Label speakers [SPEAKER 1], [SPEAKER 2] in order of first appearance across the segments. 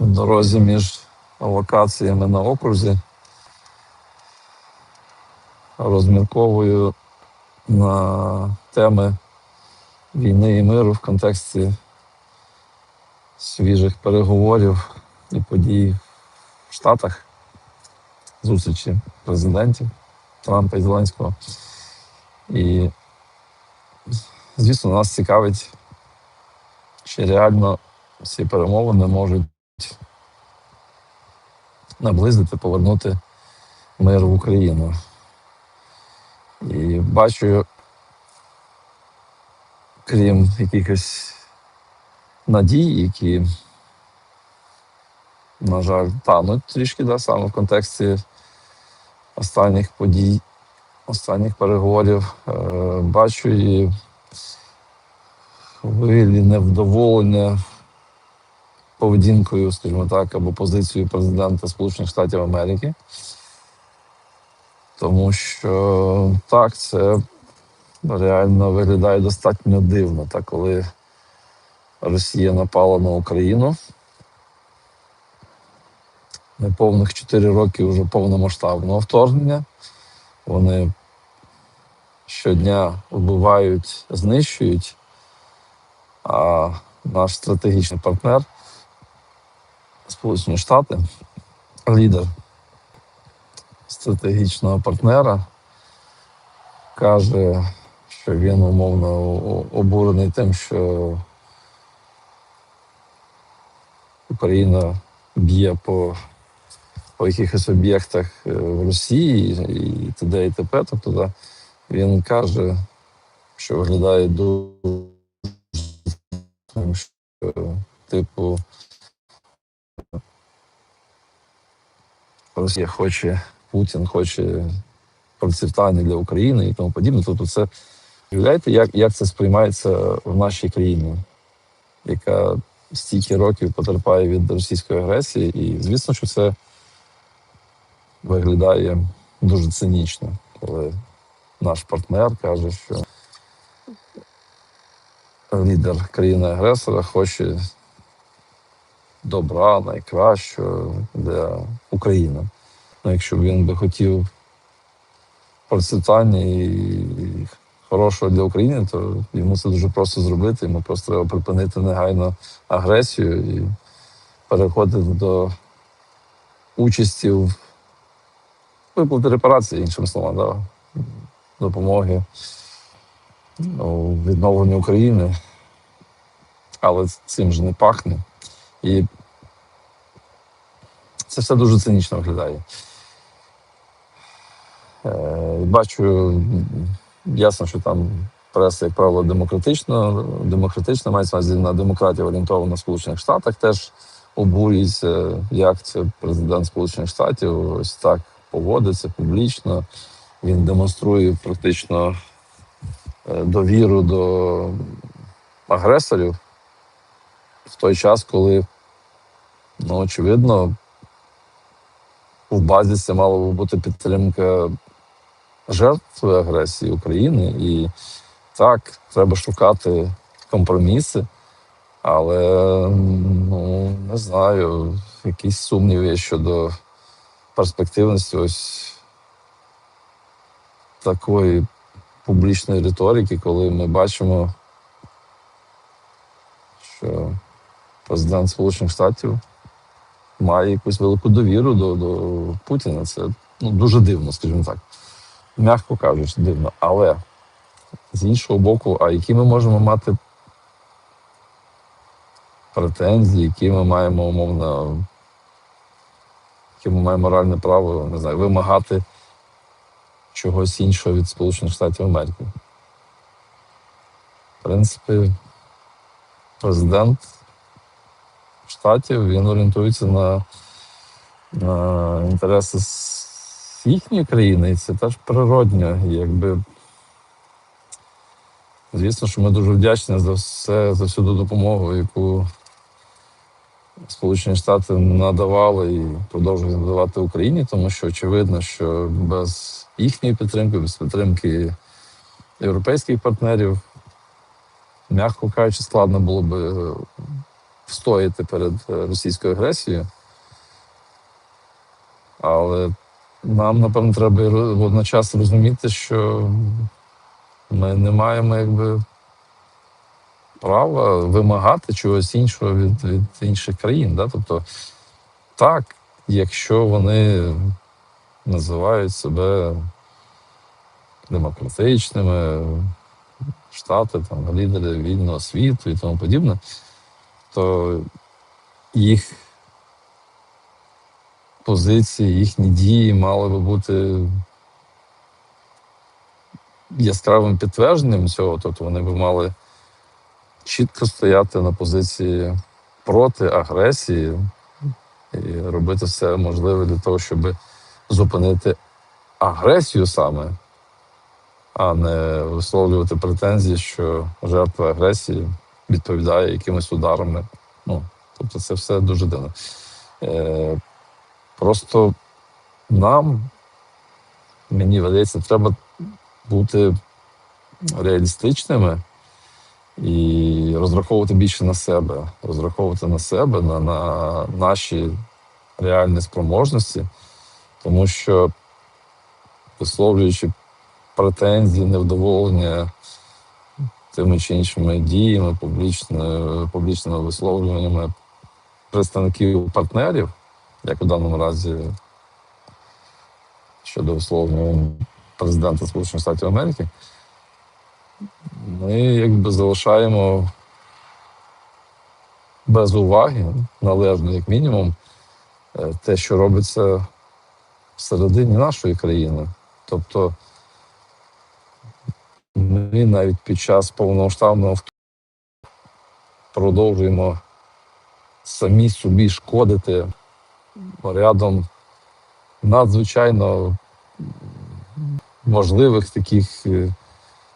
[SPEAKER 1] в дорозі між локаціями на окрузі. Розмірковую на теми війни і миру в контексті свіжих переговорів і подій в Штатах, зустрічі президентів Трампа і Зеленського. І, звісно, нас цікавить, чи реально ці перемовини можуть наблизити, повернути мир в Україну. І бачу, крім якихось надій, які, на жаль, тануть трішки, да, саме в контексті останніх подій, останніх переговорів, е, бачу і хвилі невдоволення поведінкою, скажімо так, або позицією президента Сполучених Штатів Америки. Тому що так, це реально виглядає достатньо дивно, так, коли Росія напала на Україну. Неповних 4 роки вже повномасштабного вторгнення. Вони щодня вбивають, знищують, а наш стратегічний партнер, Сполучені Штати, лідер стратегічного партнера, каже, що він умовно обурений тим, що Україна б'є по, по якихось об'єктах е, в Росії і т.д. і т.п. Тобто да, він каже, що виглядає дуже, що, типу, Росія хоче, Путін хоче процвітання для України і тому подібне. Тобто, це уявляєте, як, як це сприймається в нашій країні, яка стільки років потерпає від російської агресії, і звісно, що це виглядає дуже цинічно, коли наш партнер каже, що лідер країни-агресора хоче добра, найкращого для України. Ну, якщо він би хотів процвітання і хорошого для України, то йому це дуже просто зробити. Йому просто треба припинити негайно агресію і переходити до участі в виплати репарації, іншими словами, да? допомоги у відновленні України. Але цим же не пахне. І це все дуже цинічно виглядає. Е, Бачу, ясно, що там преса, як правило, демократична, демократична, мається на демократів орієнтована в Сполучених Штатах, теж обурюється, як це президент Сполучених Штатів ось так поводиться публічно. Він демонструє практично е, довіру до агресорів в той час, коли, ну, очевидно, в базі це мала би бути підтримка жертв агресії України. І так, треба шукати компроміси, але ну, не знаю, якісь сумніви щодо перспективності ось такої публічної риторики, коли ми бачимо, що президент Сполучених Штатів має якусь велику довіру до, до Путіна. Це ну, дуже дивно, скажімо так. М'яко кажучи, дивно. Але з іншого боку, а які ми можемо мати претензії, які ми маємо умовно, які ми маємо моральне право, не знаю, вимагати чогось іншого від Сполучених Штатів Америки. В принципі, президент штатів він орієнтується на, на інтереси їхньої країни, і це теж природньо. Якби, звісно, що ми дуже вдячні за все, за всю допомогу, яку Сполучені Штати надавали і продовжують надавати Україні, тому що очевидно, що без їхньої підтримки, без підтримки європейських партнерів, м'яко кажучи, складно було би встояти перед е, російською агресією. Але нам, напевно, треба водночас розуміти, що ми не маємо якби права вимагати чогось іншого від, від інших країн. Да? Тобто, так, якщо вони називають себе демократичними, штати, там, лідери вільного світу і тому подібне, то їх позиції, їхні дії мали би бути яскравим підтвердженням цього. Тобто вони би мали чітко стояти на позиції проти агресії і робити все можливе для того, щоб зупинити агресію саме, а не висловлювати претензії, що жертва агресії відповідає якимись ударами. Ну, тобто це все дуже дивно. Е, просто нам, мені видається, треба бути реалістичними і розраховувати більше на себе, розраховувати на себе, на, на наші реальні спроможності, тому що висловлюючи претензії, невдоволення тими чи іншими діями, публічними, публічними висловлюваннями представників партнерів, як у даному разі щодо висловлювання президента Сполучених Штатів Америки, ми якби залишаємо без уваги, належно, як мінімум, е, те, що робиться всередині нашої країни. Тобто ми навіть під час повномасштабного продовжуємо самі собі шкодити рядом надзвичайно важливих таких, е,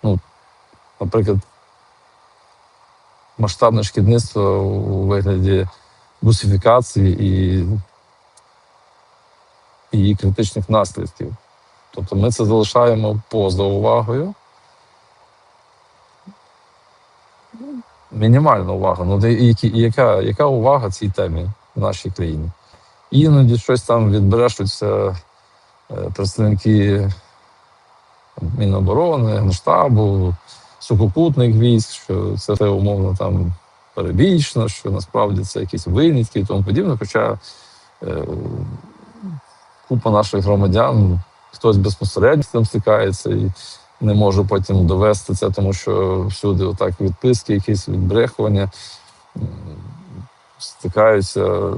[SPEAKER 1] ну, наприклад, масштабне шкідництво у вигляді русифікації і її критичних наслідків. Тобто ми це залишаємо поза увагою. Мінімальна увага. Ну, де, і яка, яка увага цій темі в нашій країні? Іноді щось там відбрешуться е, представники Міноборони, Генштабу, сухопутних військ, що це все умовно там перебічно, що насправді це якісь винятки і тому подібне. Хоча е, купа наших громадян, хтось безпосередньо з цим стикається і не може потім довести це, тому що всюди отак відписки, якісь відбрехування, стикаються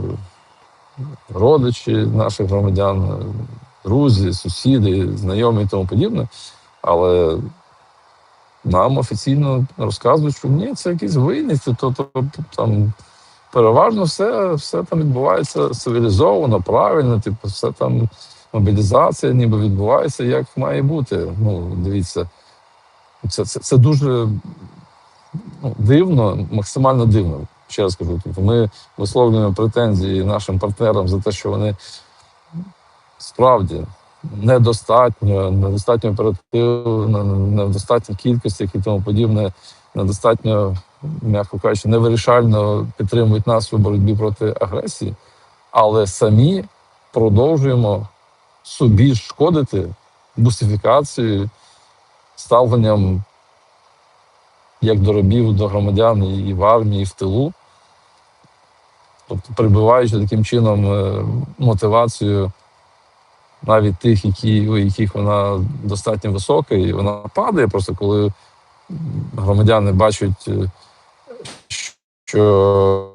[SPEAKER 1] родичі наших громадян, друзі, сусіди, знайомі і тому подібне. Але нам офіційно розказують, що ні, це якісь винятки, то, то, то там переважно все, все там відбувається цивілізовано, правильно, типу, все там мобілізація ніби відбувається, як має бути. Ну, дивіться, це, це, це дуже ну, дивно, максимально дивно. Ще раз кажу, тобто ми висловлюємо претензії нашим партнерам за те, що вони справді недостатньо, недостатньо оперативно, недостатньо кількості і тому подібне, недостатньо, м'яко кажучи, невирішально підтримують нас у боротьбі проти агресії, але самі продовжуємо собі шкодити бусифікацією, ставленням як до рабів, до громадян і в армії, і в тилу. Тобто прибиваючи таким чином е, мотивацію навіть тих, які, у яких вона достатньо висока, і вона падає, просто коли громадяни бачать, е, що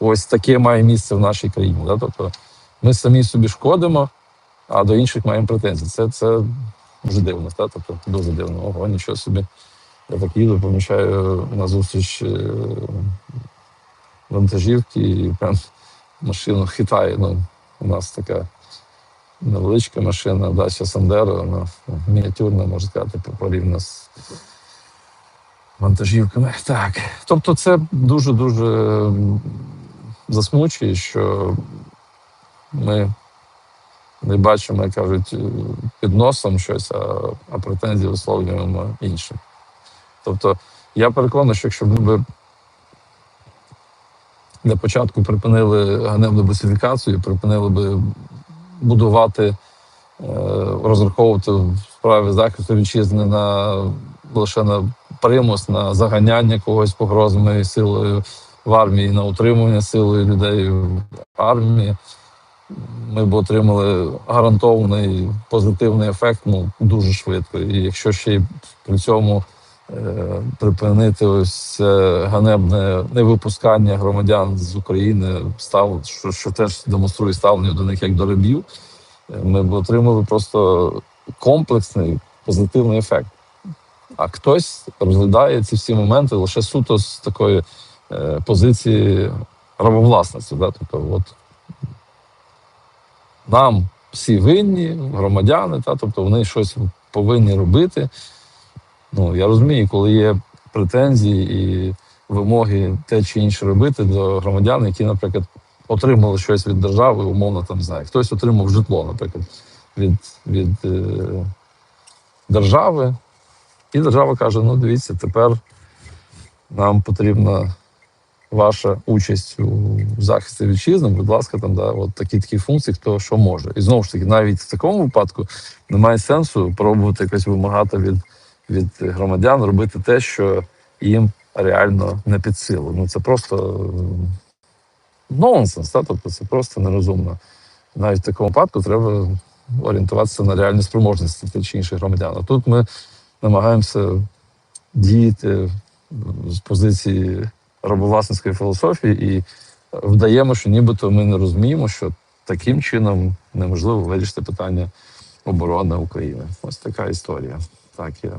[SPEAKER 1] ось таке має місце в нашій країні. Да? Тобто ми самі собі шкодимо, а до інших маємо претензії. Це, це дуже дивно, да? тобто дуже дивно. Ого, нічого собі. Я так їду, помічаю на зустріч е, вантажівки, і прям машину хитає. Ну, у нас така невеличка машина, дача Сандеро, вона мініатюрна, можна сказати, порівняно з вантажівками. Так. Тобто, це дуже-дуже засмучує, що ми не бачимо, як кажуть, під носом щось, а, претензії висловлюємо іншим. Тобто, я переконаний, що якщо б ми для початку припинили ганебну бусифікацію, припинили би будувати, е, розраховувати в справі захисту вітчизни на лише на примус, на заганяння когось погрозами силою в армії, на утримування силою людей в армії. Ми б отримали гарантований позитивний ефект ну, дуже швидко. І якщо ще й при цьому е, припинити ось це ганебне невипускання громадян з України, став, що, що теж демонструє ставлення до них як до рабів, ми б отримали просто комплексний позитивний ефект. А хтось розглядає ці всі моменти лише суто з такої е, позиції рабовласності. Да? Тобто, от нам всі винні, громадяни, та, тобто вони щось повинні робити. Ну, я розумію, коли є претензії і вимоги те чи інше робити до громадян, які, наприклад, отримали щось від держави, умовно там не знаю. Хтось отримав житло, наприклад, від, від е, держави. І держава каже: ну дивіться, тепер нам потрібна ваша участь у захисті вітчизни, будь ласка, там да, от такі такі функції, хто що може. І знову ж таки, навіть в такому випадку немає сенсу пробувати якось вимагати від, від громадян робити те, що їм реально не під силу. Ну це просто нонсенс, та? тобто це просто нерозумно. Навіть в такому випадку треба орієнтуватися на реальні спроможності тих чи інших громадян. А тут ми намагаємося діяти з позиції рабовласницької філософії і вдаємо, що нібито ми не розуміємо, що таким чином неможливо вирішити питання оборони України. Ось така історія. Так, я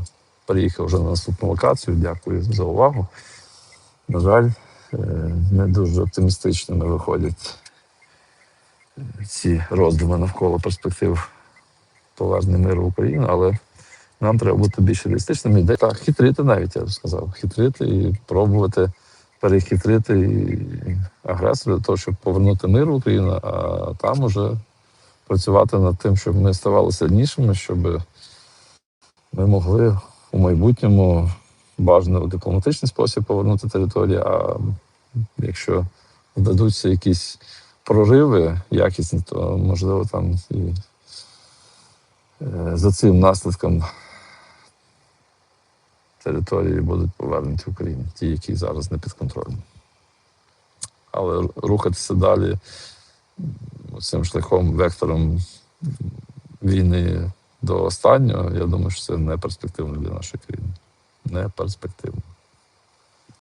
[SPEAKER 1] приїхав вже на наступну локацію. Дякую за увагу. На жаль, е, не дуже оптимістичними виходять е, ці роздуми навколо перспектив повернення миру в Україну, але нам треба бути більш реалістичними. Де так, хитрити навіть, я б сказав. Хитрити і пробувати перехитрити агресора для того, щоб повернути мир в Україну, а там уже працювати над тим, щоб ми ставали сильнішими, щоб ми могли у майбутньому бажано у дипломатичний спосіб повернути територію. А якщо вдадуться якісь прориви якісні, то можливо там і е, за цим наслідком території будуть повернуті в Україні, ті, які зараз не підконтрольні. Але рухатися далі цим шляхом, вектором війни до останнього, я думаю, що це не перспективно для нашої країни. Не перспективно.